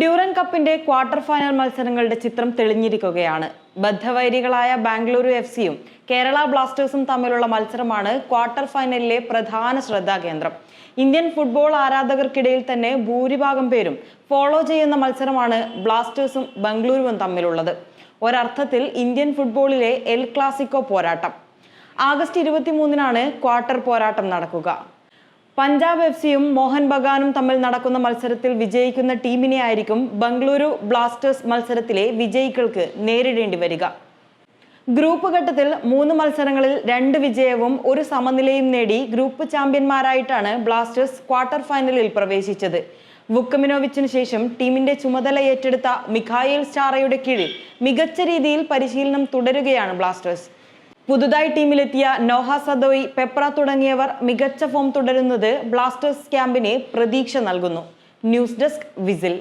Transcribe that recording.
Durand കപ്പിന്റെ quarter final മത്സരങ്ങളുടെ ചിത്രം തെളിഞ്ഞിരിക്കുകയാണ്. ബദ്ധവൈരികളായ ബാംഗ്ലൂരു എഫ് സിയും കേരള ബ്ലാസ്റ്റേഴ്സും തമ്മിലുള്ള മത്സരമാണ് ക്വാർട്ടർ ഫൈനലിലെ പ്രധാന ശ്രദ്ധാകേന്ദ്രം ഇന്ത്യൻ ഫുട്ബോൾ ആരാധകർക്കിടയിൽ തന്നെ ഭൂരിഭാഗം പേരും ഫോളോ ചെയ്യുന്ന മത്സരമാണ് ബ്ലാസ്റ്റേഴ്സും ബംഗളൂരുവും തമ്മിലുള്ളത്. ഒരർത്ഥത്തിൽ ഇന്ത്യൻ ഫുട്ബോളിലെ എൽ ക്ലാസിക്കോ പോരാട്ടം. ആഗസ്റ്റ് ഇരുപത്തിമൂന്നിനാണ് ക്വാർട്ടർ പോരാട്ടം നടക്കുക. പഞ്ചാബ് എഫ് സിയും മോഹൻ ബഗാനും തമ്മിൽ നടക്കുന്ന മത്സരത്തിൽ വിജയിക്കുന്ന ടീമിനെ ആയിരിക്കും ബംഗളൂരു ബ്ലാസ്റ്റേഴ്സ് മത്സരത്തിലെ വിജയികൾക്ക് നേരിടേണ്ടി വരിക. ഗ്രൂപ്പ് ഘട്ടത്തിൽ മൂന്ന് മത്സരങ്ങളിൽ രണ്ട് വിജയവും ഒരു സമനിലയും നേടി ഗ്രൂപ്പ് ചാമ്പ്യന്മാരായിട്ടാണ് ബ്ലാസ്റ്റേഴ്സ് ക്വാർട്ടർ ഫൈനലിൽ പ്രവേശിച്ചത്. വുക്കമിനോവിച്ചിന് ശേഷം ടീമിന്റെ ചുമതല ഏറ്റെടുത്ത മിഖായേൽ സ്റ്റാറയുടെ കീഴിൽ മികച്ച രീതിയിൽ പരിശീലനം തുടരുകയാണ് ബ്ലാസ്റ്റേഴ്സ്. പുതുതായി ടീമിലെത്തിയ നോഹ സദോയി പെപ്ര തുടങ്ങിയവർ മികച്ച ഫോം തുടരുന്നത് ബ്ലാസ്റ്റേഴ്സ് ക്യാമ്പിന് പ്രതീക്ഷ നൽകുന്നു. News desk whistle.